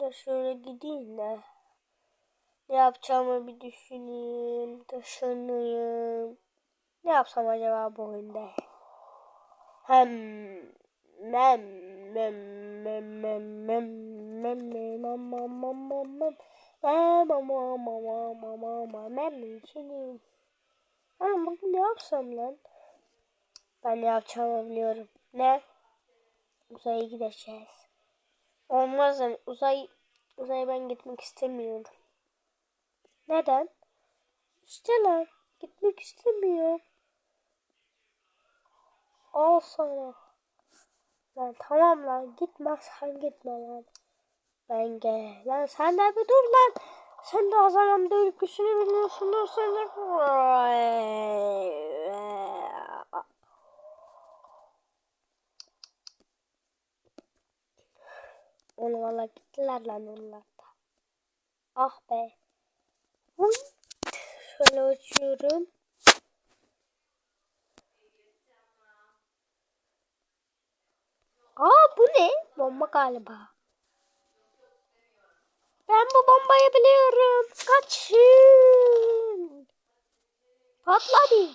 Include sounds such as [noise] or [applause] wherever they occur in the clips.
da şöyle gideyim de. Ne yapacağımı bir düşüneyim. Düşüneyim. Ne yapsam acaba bu oyunda? Hem mem mem mem mem mem mem mem mem mem mem mem şimdi ama bugün ne yapsam lan? Ben ne yapacağımı biliyorum. Ne? Uzaya gideceğiz. Olmaz lan. Uzay uzaya ben gitmek istemiyorum. Neden? İşte lan. Gitmek istemiyorum. Al sana. Lan tamam lan gitme sen gitme lan. Ben gel. Lan sen de bir dur lan. Sen de o zaman da ülküsünü biliyorsundur sen de. Onu valla gittiler lan onlar da. Ah be. Huy. Şöyle açıyorum. Aa bu ne? Bomba galiba. Ben bu bombayı biliyorum. Kaçın. Patladı.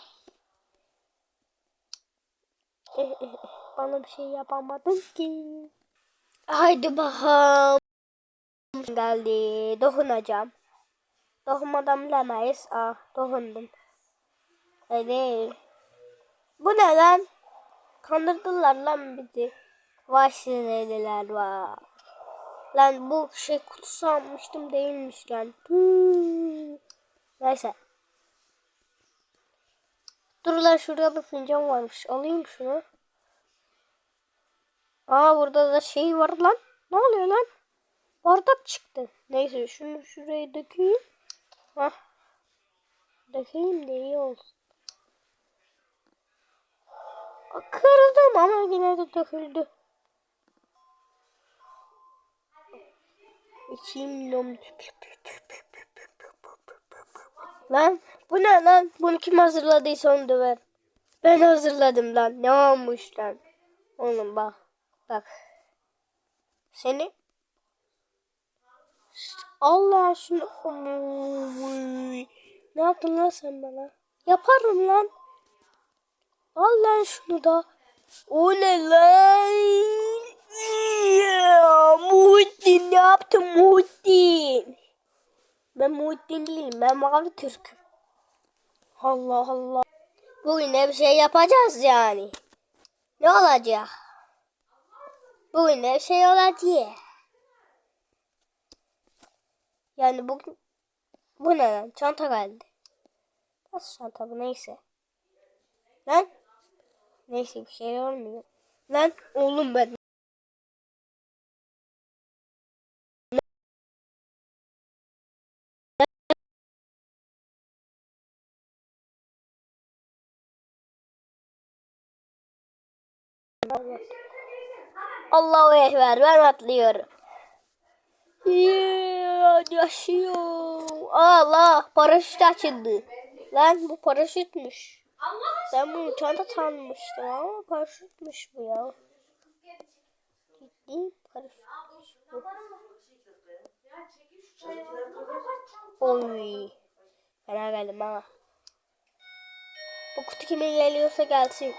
[laughs] Bana bir şey yapamadın ki. Haydi bakalım. Geldi. Dokunacağım. Dokunmadan bilemeyiz. Ah dokundum. Hadi. Bu ne lan? Kandırdılar lan bizi. Vay sinirliler var. Lan bu şey kutusu almıştım değilmiş lan. Neyse. Dur lan şurada bir fincan varmış. Alayım şunu. Aa burada da şey var lan. Ne oluyor lan? Bardak çıktı. Neyse şunu şuraya dökeyim. Hah. Dökeyim de iyi olsun. Kırdım ama yine de döküldü. İçeyim nom. Lan bu ne lan? Bunu kim hazırladıysa onu döver. Ben hazırladım lan. Ne olmuş lan? Oğlum bak. Bak. Seni Allah şunu. Ne yaptın lan sen bana? Yaparım lan. Al lan şunu da. O ne lan? Muhittin ne yaptın Muhittin? Ben Muhittin değilim. Ben Mavi Türk'üm. Allah Allah. Bugün de bir şey yapacağız yani. Ne olacak? Bugün de şey olacak. Yani bugün bu ne lan? Çanta geldi. Nasıl çanta bu neyse. Lan neyse bir şey olmuyor. Lan oğlum ben Allahu Ekber ben atlıyorum. Yeah, yaşıyor. Allah paraşüt açıldı. Lan bu paraşütmüş. Ben bunu çanta sanmıştım ama paraşütmüş bu ya. Ciddi paraşütmüş bu. Oy. Fena geldim ha. Bu kutu kime geliyorsa gelsin.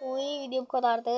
Uy video bu kadardı.